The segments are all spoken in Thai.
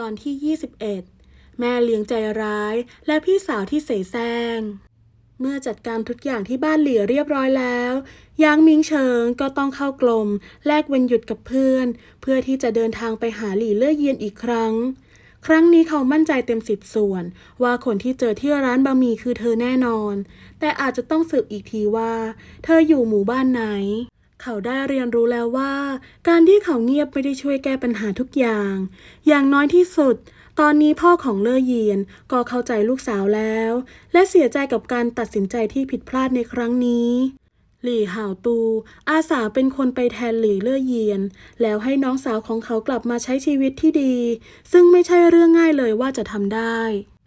ตอนที่ 21 แม่เลี้ยงใจร้าย และพี่สาวที่เสแสร้งเมื่อจัดการทุกอย่างที่บ้านเหลียเรียบร้อยแล้ว ยางมิงเฉิงก็ต้องเข้ากลม แลกวันหยุดกับเพื่อน เพื่อที่จะเดินทางไปหาหลี่เล่อเยียนอีกครั้ง ครั้งนี้เขามั่นใจเต็มสิบส่วน ว่าคนที่เจอที่ร้านบะหมี่คือเธอแน่นอน แต่อาจจะต้องสืบอีกทีว่า เธออยู่หมู่บ้านไหน เขาได้เรียนรู้แล้วว่า การที่เขาเงียบไม่ได้ช่วยแก้ปัญหาทุกอย่าง อย่างน้อยที่สุด ตอนนี้พ่อของเลอเยียนก็เข้าใจลูกสาวแล้ว และเสียใจกับการตัดสินใจที่ผิดพลาดในครั้งนี้หลี่ห่าวตู อาสาเป็นคนไปแทนหลี่เล่อเยียน แล้วให้น้องสาวของเขากลับมาใช้ชีวิตที่ดี ซึ่งไม่ใช่เรื่องง่ายเลยว่าจะทำได้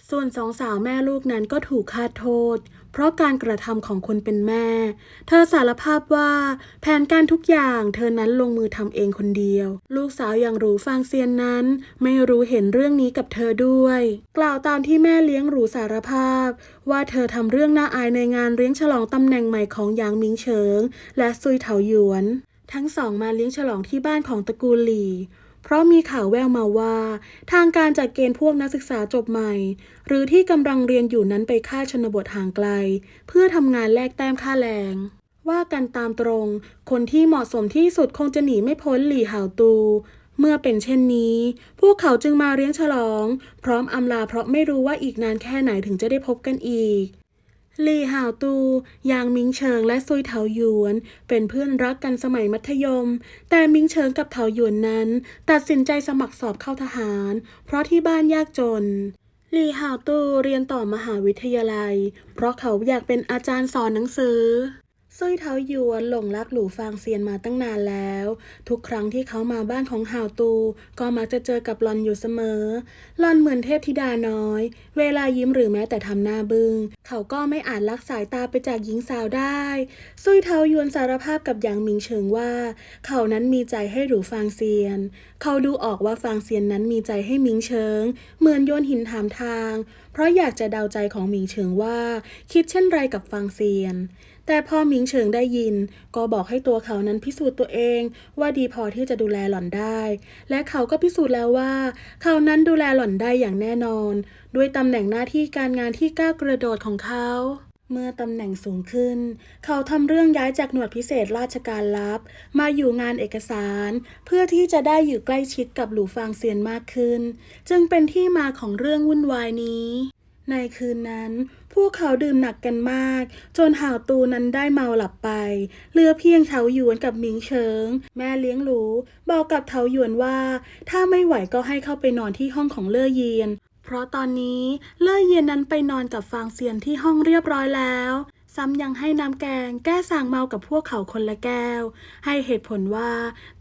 ส่วนสองสาวแม่ลูกนั้นก็ถูกคาดโทษ เพราะการกระทำของคนเป็นแม่ เธอสารภาพว่าแผนการทุกอย่างเธอนั้นลงมือทำเองคนเดียว ลูกสาวอย่างหรูฟางเซียนนั้น ไม่รู้เห็นเรื่องนี้กับเธอด้วย กล่าวตามที่แม่เลี้ยงหรูสารภาพ ว่าเธอทำเรื่องน่าอายในงานเลี้ยงฉลองตำแหน่งใหม่ของหยางมิงเฉิง และซุยเถาหยวน ทั้งสองมาเลี้ยงฉลองที่บ้านของตระกูลหลี่ เพราะมีข่าวแววมาว่า ทางการจัดเกณฑ์พวกนักศึกษาจบใหม่ หรือที่กำลังเรียนอยู่นั้นไปค่ายชนบทห่างไกล เพื่อทำงานแลกแต้มค่าแรงว่ากันตามตรง คนที่เหมาะสมที่สุดคงจะหนีไม่พ้นหลี่ห่าวตู เมื่อเป็นเช่นนี้ พวกเขาจึงมาเลี้ยงฉลอง พร้อมอำลาเพราะไม่รู้ว่าอีกนานแค่ไหนถึงจะได้พบกันอีก ลี่ห่าวตู ยางมิงเฉิงและซุยเถาหยวน เป็นเพื่อนรักกันสมัยมัธยม แต่มิงเฉิงกับเถาหยวนนั้น ตัดสินใจสมัครสอบเข้าทหาร เพราะที่บ้านยากจนลี่ห่าวตูเรียนต่อมหาวิทยาลัย เพราะเขาอยากเป็นอาจารย์สอนหนังสือ ซุยเทาหยวนหลงรักหลู่ฟางเซียนมาตั้งนานแล้ว ทุกครั้งที่เขามาบ้านของห่าวตู ก็มักจะเจอกับหลอนอยู่เสมอหลอนเหมือนเทพธิดาน้อย เวลายิ้มหรือแม้แต่ทำหน้าบึง้งเขาก็ไม่อาจลักสายตาไปจากหญิงสาวได้ซุยเทาหยวนสารภาพกับหยางหมิงเฉิงว่า เขานั้นมีใจให้หลู่ฟางเซียน เขาดูออกว่าฟางเซียนนั้นมีใจให้หมิงเฉิง เหมือนโยนหินถามทาง เพราะอยากจะเดาใจของหมิงเฉิงว่า คิดเช่นไรกับฟางเซียน แต่พอหมิงเฉิงได้ยิน ก็บอกให้ตัวเขานั้นพิสูจน์ตัวเองว่าดีพอที่จะดูแลหล่อนได้ และเขาก็พิสูจน์แล้วว่า เขานั้นดูแลหล่อนได้อย่างแน่นอน ด้วยตำแหน่งหน้าที่การงานที่ก้าวกระโดดของเขาเมื่อตำแหน่งสูงขึ้น เขาทำเรื่องย้ายจากหน่วยพิเศษราชการลับ มาอยู่งานเอกสาร เพื่อที่จะได้อยู่ใกล้ชิดกับหลู่ฟางเซียนมากขึ้น จึงเป็นที่มาของเรื่องวุ่นวายนี้ ในคืนนั้น พวกเขาดื่มหนักกันมาก จนห่าวตูนั้นได้เมาหลับไปเหลือเพียงเถาหยวนกับหมิงเฉิง แม่เลี้ยงหลูบอกกับเถาหยวนว่า ถ้าไม่ไหวก็ให้เข้าไปนอนที่ห้องของเล่อเยียน เพราะตอนนี้เล่อเยียนนั้นไปนอนกับฟางเซียนที่ห้องเรียบร้อยแล้ว ซ้ำยังให้น้ำแกงแก้สางเมากับพวกเขาคนละแก้ว ให้เหตุผลว่า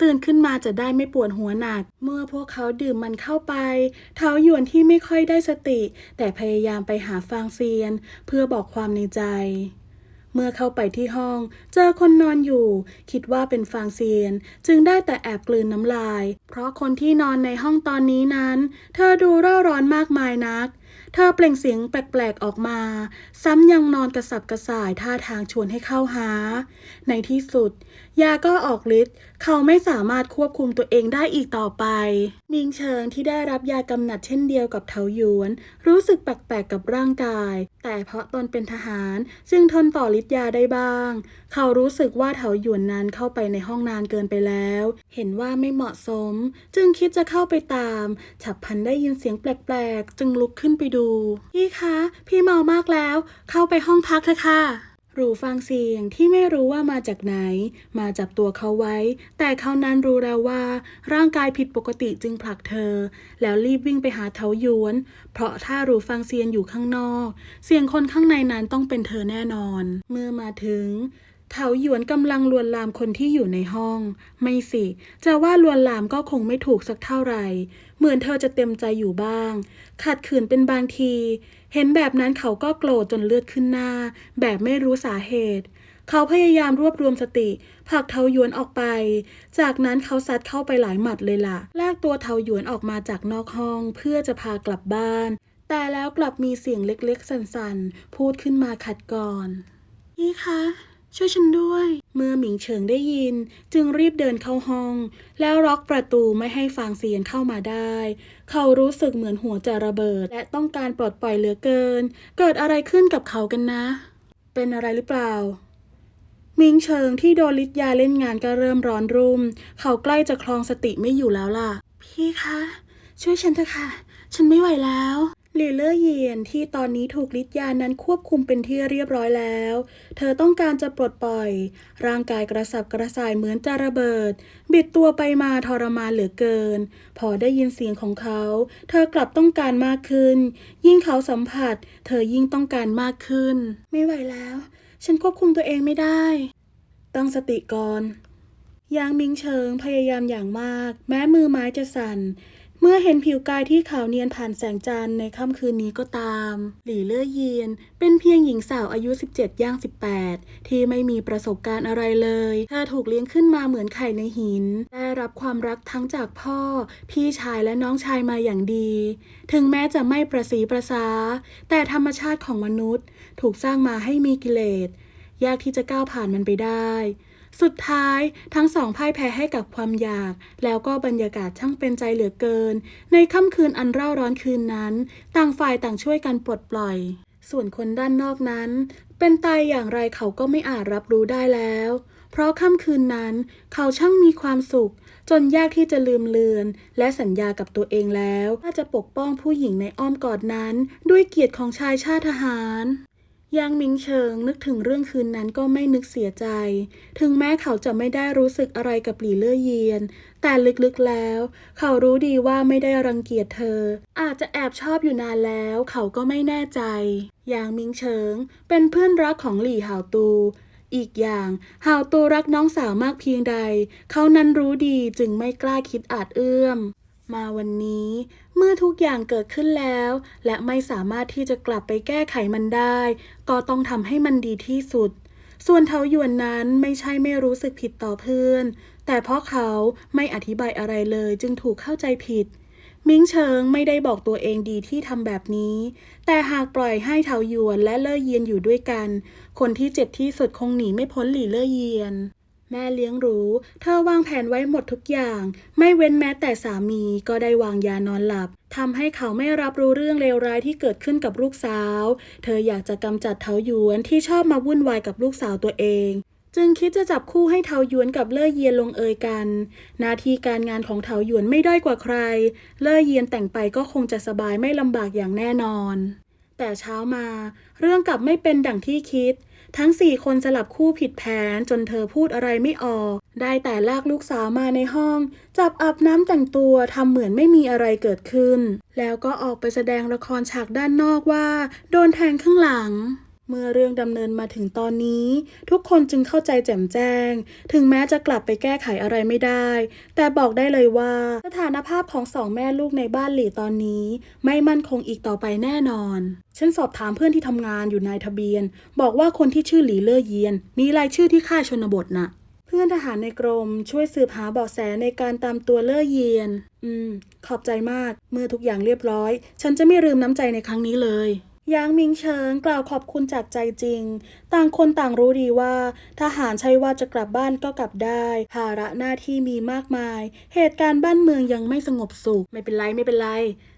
ตื่นขึ้นมาจะได้ไม่ปวดหัวหนัก เมื่อพวกเขาดื่มมันเข้าไป เท้าหยวนที่ไม่ค่อยได้สติ แต่พยายามไปหาฟางเซียน เพื่อบอกความในใจ เมื่อเข้าไปที่ห้อง เจอคนนอนอยู่ คิดว่าเป็นฟางเซียน จึงได้แต่แอบกลืนน้ำลาย เพราะคนที่นอนในห้องตอนนี้นั้น เธอดูเร่าร้อนมากมายนัก เธอเปล่งเสียงแปลกๆออกมา ซ้ำยังนอนกระสับกระส่ายท่าทางชวนให้เข้าหา ในที่สุดยาก็ออกฤทธิ์เขาไม่สามารถควบคุมตัวเองได้อีกต่อไปมิงเชิงที่ได้รับยากำหนัดเช่นเดียวกับเถาหยวน รู้สึกแปลกๆกับร่างกาย แต่เพราะตนเป็นทหารจึงทนต่อฤทธิ์ยาได้บ้าง เขารู้สึกว่าเถาหยวนนั้นเข้าไปในห้องนานเกินไปแล้ว เห็นว่าไม่เหมาะสม จึงคิดจะเข้าไปตาม ฉับพันได้ยินเสียงแปลกๆ จึงลุกขึ้นไปดู พี่คะ พี่เมามากแล้ว เข้าไปห้องพักเถอะค่ะ รูฟังเสียงที่ไม่รู้ว่ามาจากไหน มาจับตัวเขาไว้ แต่เขานั้นรู้แล้วว่า ร่างกายผิดปกติจึงผลักเธอ แล้วรีบวิ่งไปหาเถายวน เพราะถ้ารูฟังเซียนอยู่ข้างนอก เสียงคนข้างในนั้นต้องเป็นเธอแน่นอน เมื่อมาถึงเถาหยวนกำลังลวนลามคนที่อยู่ในห้อง ไม่สิ จะว่าลวนลามก็คงไม่ถูกสักเท่าไหร่ เหมือนเธอจะเต็มใจอยู่บ้าง ขัดขืนเป็นบางที เห็นแบบนั้นเขาก็โกรธจนเลือดขึ้นหน้า แบบไม่รู้สาเหตุ เขาพยายามรวบรวมสติผลักเทาหยวนออกไป จากนั้นเขาซัดเข้าไปหลายหมัดเลยล่ะ ลากตัวเทาหยวนออกมาจากนอกห้อง เพื่อจะพากลับบ้าน แต่แล้วกลับมีเสียงเล็กๆ สั่นๆ พูดขึ้นมาขัดก่อน นี่คะ ช่วยฉันด้วย เมื่อหมิงเฉิงได้ยิน จึงรีบเดินเข้าห้อง แล้วล็อกประตูไม่ให้ฟางเซียนเข้ามาได้ เขารู้สึกเหมือนหัวจะระเบิด และต้องการปลดปล่อยเหลือเกิน เกิดอะไรขึ้นกับเขากันนะ เป็นอะไรหรือเปล่ามิงเฉิงที่โดนลิทยาเล่นงานก็เริ่มร้อนรุ่ม เขาใกล้จะคลองสติไม่อยู่แล้วล่ะ พี่คะ ช่วยฉันเถอะค่ะ ฉันไม่ไหวแล้ว ลีเล่อเยียนที่ตอนนี้ถูกลิทยานั้นควบคุมเป็นที่เรียบร้อยแล้ว เธอต้องการจะปลดปล่อย ร่างกายกระสับกระส่ายเหมือนจะระเบิด บิดตัวไปมาทรมานเหลือเกิน พอได้ยินเสียงของเขา เธอกลับต้องการมากขึ้น ยิ่งเขาสัมผัส เธอยิ่งต้องการมากขึ้น ไม่ไหวแล้ว ฉันควบคุมตัวเองไม่ได้ ตั้งสติก่อนยางมิงเฉิงพยายามอย่างมาก แม้มือไม้จะสั่น เมื่อเห็นผิวกายที่ขาวเนียนผ่านแสงจันทร์ในค่ำคืนนี้ก็ตาม หลี่เล่อเยียน เป็นเพียงหญิงสาวอายุ 17 ย่าง 18 ที่ไม่มีประสบการณ์อะไรเลยเธอถูกเลี้ยงขึ้นมาเหมือนไข่ในหิน ได้รับความรักทั้งจากพ่อ พี่ชายและน้องชายมาอย่างดี ถึงแม้จะไม่ประสีประสา แต่ธรรมชาติของมนุษย์ ถูกสร้างมาให้มีกิเลส ยากที่จะก้าวผ่านมันไปได้ สุดท้ายทั้งสองพ่ายแพ้ให้กับความอยาก แล้วก็บรรยากาศช่างเป็นใจเหลือเกิน ในค่ำคืนอันเร่าร้อนคืนนั้น ต่างฝ่ายต่างช่วยกันปลดปล่อย ส่วนคนด้านนอกนั้น เป็นตายอย่างไรเขาก็ไม่อาจรับรู้ได้แล้ว เพราะค่ำคืนนั้น เขาช่างมีความสุข จนยากที่จะลืมเลือน และสัญญากับตัวเองแล้วว่าจะปกป้องผู้หญิงในอ้อมกอดนั้น ด้วยเกียรติของชายชาติทหาร ยางมิงเฉิงนึกถึงเรื่องคืนนั้นก็ไม่นึกเสียใจ ถึงแม้เขาจะไม่ได้รู้สึกอะไรกับหลี่เล่อเยียน แต่ลึกๆแล้ว เขารู้ดีว่าไม่ได้รังเกียจเธอ อาจจะแอบชอบอยู่นานแล้ว เขาก็ไม่แน่ใจ ยางมิงเฉิง เป็นเพื่อนรักของหลี่หาวตู อีกอย่างหาวตูรักน้องสาวมากเพียงใด เขานั้นรู้ดีจึงไม่กล้าคิดอาจเอื้อม มาวันนี้ เมื่อทุกอย่างเกิดขึ้นแล้ว และไม่สามารถที่จะกลับไปแก้ไขมันได้ ก็ต้องทำให้มันดีที่สุด ส่วนเทาหยวนนั้นไม่ใช่ไม่รู้สึกผิดต่อเพื่อน แต่เพราะเขาไม่อธิบายอะไรเลยจึงถูกเข้าใจผิด มิงเฉิงไม่ได้บอกตัวเองดีที่ทำแบบนี้ แต่หากปล่อยให้เทาหยวนและเล่อเยียนอยู่ด้วยกัน คนที่เจ็บที่สุดคงหนีไม่พ้นหลี่เล่อเยียน แม่เลี้ยงรู้ เธอวางแผนไว้หมดทุกอย่าง ไม่เว้นแม้แต่สามีก็ได้วางยานอนหลับทำให้เขาไม่รับรู้เรื่องเลวร้ายที่เกิดขึ้นกับลูกสาว เธออยากจะกำจัดเทาหยวนที่ชอบมาวุ่นวายกับลูกสาวตัวเอง จึงคิดจะจับคู่ให้เทาหยวนกับเล่อเยียนลงเอยกันหน้าที่การงานของเทาหยวนไม่ด้อยกว่าใคร เล่อเยียนแต่งไปก็คงจะสบายไม่ลำบากอย่างแน่นอน แต่เช้ามา เรื่องกลับไม่เป็นดังที่คิด ทั้งสี่คนสลับคู่ผิดแผนจนเธอพูดอะไรไม่ออก ได้แต่ลากลูกสาวมาในห้อง จับอาบน้ำแต่งตัวทำเหมือนไม่มีอะไรเกิดขึ้น แล้วก็ออกไปแสดงละครฉากด้านนอกว่า โดนแทงข้างหลัง เมื่อเรื่องดำเนินมาถึงตอนนี้ ทุกคนจึงเข้าใจแจ่มแจ้ง ถึงแม้จะกลับไปแก้ไขอะไรไม่ได้ แต่บอกได้เลยว่าสถานภาพของสองแม่ลูกในบ้านหลี่ตอนนี้ ไม่มั่นคงอีกต่อไปแน่นอน ฉันสอบถามเพื่อนที่ทำงานอยู่ในทะเบียน บอกว่าคนที่ชื่อหลีเล่อเยียน มีรายชื่อที่ค่ายชนบทน่ะเพื่อนทหารในกรมช่วยสืบหาเบาะแสในการตามตัวเล่อเยียน อืม ขอบใจมาก เมื่อทุกอย่างเรียบร้อย ฉันจะไม่ลืมน้ำใจในครั้งนี้เลย ยางมิงเฉิงกล่าวขอบคุณจากใจจริง ต่างคนต่างรู้ดีว่า ทหารใช่ว่าจะกลับบ้านก็กลับได้ ภาระหน้าที่มีมากมาย เหตุการณ์บ้านเมืองยังไม่สงบสุข ไม่เป็นไรไม่เป็นไร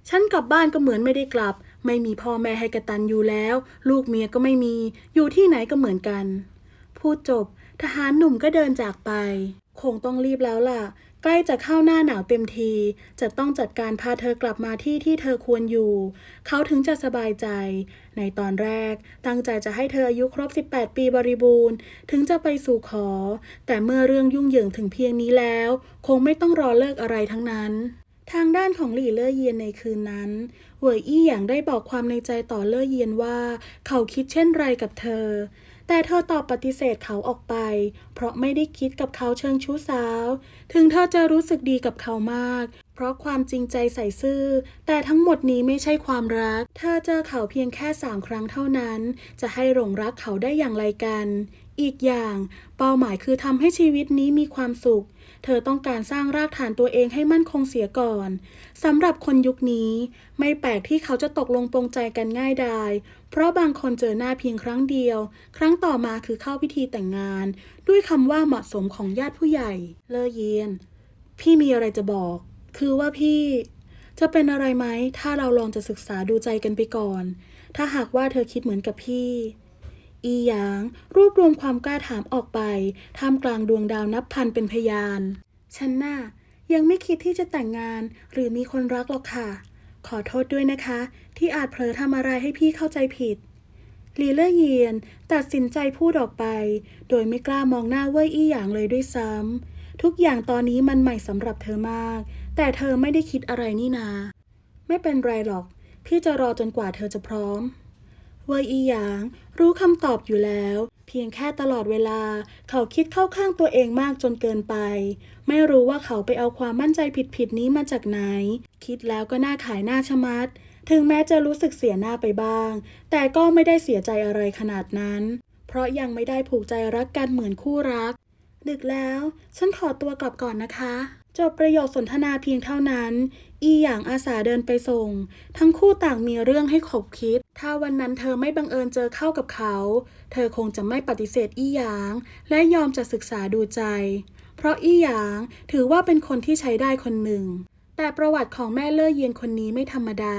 ฉันกลับบ้านก็เหมือนไม่ได้กลับ ไม่มีพ่อแม่ให้กระตันอยู่แล้ว ลูกเมียก็ไม่มี อยู่ที่ไหนก็เหมือนกัน พูดจบ ทหารหนุ่มก็เดินจากไป คงต้องรีบแล้วล่ะ ใกล้จะเข้าหน้าหนาวเต็มที จะต้องจัดการพาเธอกลับมาที่ที่เธอควรอยู่ เขาถึงจะสบายใจ ในตอนแรก ตั้งใจจะให้เธออายุครบ 18 ปีบริบูรณ์ ถึงจะไปสู่ขอ แต่เมื่อเรื่องยุ่งเหยิงถึงเพียงนี้แล้ว คงไม่ต้องรอเลิกอะไรทั้งนั้นทางด้านของหลี่เล่อเยียนในคืนนั้น เหวยอี้อย่างได้บอกความในใจต่อเล่อเยียนว่า เขาคิดเช่นไรกับเธอ แต่เธอตอบปฏิเสธเขาออกไป เพราะไม่ได้คิดกับเขาเชิงชู้สาว ถึงเธอจะรู้สึกดีกับเขามาก เพราะความจริงใจใส่ซื่อ แต่ทั้งหมดนี้ไม่ใช่ความรัก เธอเจอเขาเพียงแค่สามครั้งเท่านั้น จะให้หลงรักเขาได้อย่างไรกัน อีกอย่าง เป้าหมายคือทำให้ชีวิตนี้มีความสุข เธอต้องการสร้างรากฐานตัวเองให้มั่นคงเสียก่อนสำหรับคนยุคนี้ ไม่แปลกที่เขาจะตกลงปรงใจกันง่ายดาย เพราะบางคนเจอหน้าเพียงครั้งเดียว ครั้งต่อมาคือเข้าพิธีแต่งงาน ด้วยคำว่าเหมาะสมของญาติผู้ใหญ่ เลอเยียน พี่มีอะไรจะบอก คือว่าพี่ จะเป็นอะไรไหมถ้าเราลองจะศึกษาดูใจกันไปก่อน ถ้าหากว่าเธอคิดเหมือนกับพี่ อีหยาง รวบรวมความกล้าถามออกไปท่ามกลางดวงดาวนับพันเป็นพยาน ฉันน่ะยังไม่คิดที่จะแต่งงานหรือมีคนรักหรอกค่ะ ขอโทษด้วยนะคะ ที่อาจเผลอทำอะไรให้พี่เข้าใจผิดลีเลอร์เยียนตัดสินใจพูดออกไป โดยไม่กล้ามองหน้าเว่ยอี้หยางเลยด้วยซ้ำทุกอย่างตอนนี้มันใหม่สำหรับเธอมาก แต่เธอไม่ได้คิดอะไรนี่นา ไม่เป็นไรหรอก พี่จะรอจนกว่าเธอจะพร้อม ว่ยอีหยาง รู้คำตอบอยู่แล้ว เพียงแค่ตลอดเวลา เขาคิดเข้าข้างตัวเองมากจนเกินไป ไม่รู้ว่าเขาไปเอาความมั่นใจผิดๆนี้มาจากไหน คิดแล้วก็น่าขายหน้าชะมัด ถึงแม้จะรู้สึกเสียหน้าไปบ้าง แต่ก็ไม่ได้เสียใจอะไรขนาดนั้น เพราะยังไม่ได้ผูกใจรักกันเหมือนคู่รัก ดึกแล้ว ฉันขอตัวกลับก่อนนะคะ จบประโยคสนทนาเพียงเท่านั้น อีหยางอาสาเดินไปส่ง ทั้งคู่ต่างมีเรื่องให้ขบคิด ถ้าวันนั้นเธอไม่บังเอิญเจอเข้ากับเขา เธอคงจะไม่ปฏิเสธอีหยาง และยอมจะศึกษาดูใจ เพราะอีหยางถือว่าเป็นคนที่ใช้ได้คนหนึ่ง แต่ประวัติของแม่เล่อเยียนคนนี้ไม่ธรรมดา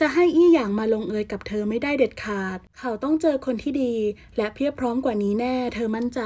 จะให้อี้หยางมาลงเอยกับเธอไม่ได้เด็ดขาด เขาต้องเจอคนที่ดี และเพียบพร้อมกว่านี้แน่ เธอมั่นใจ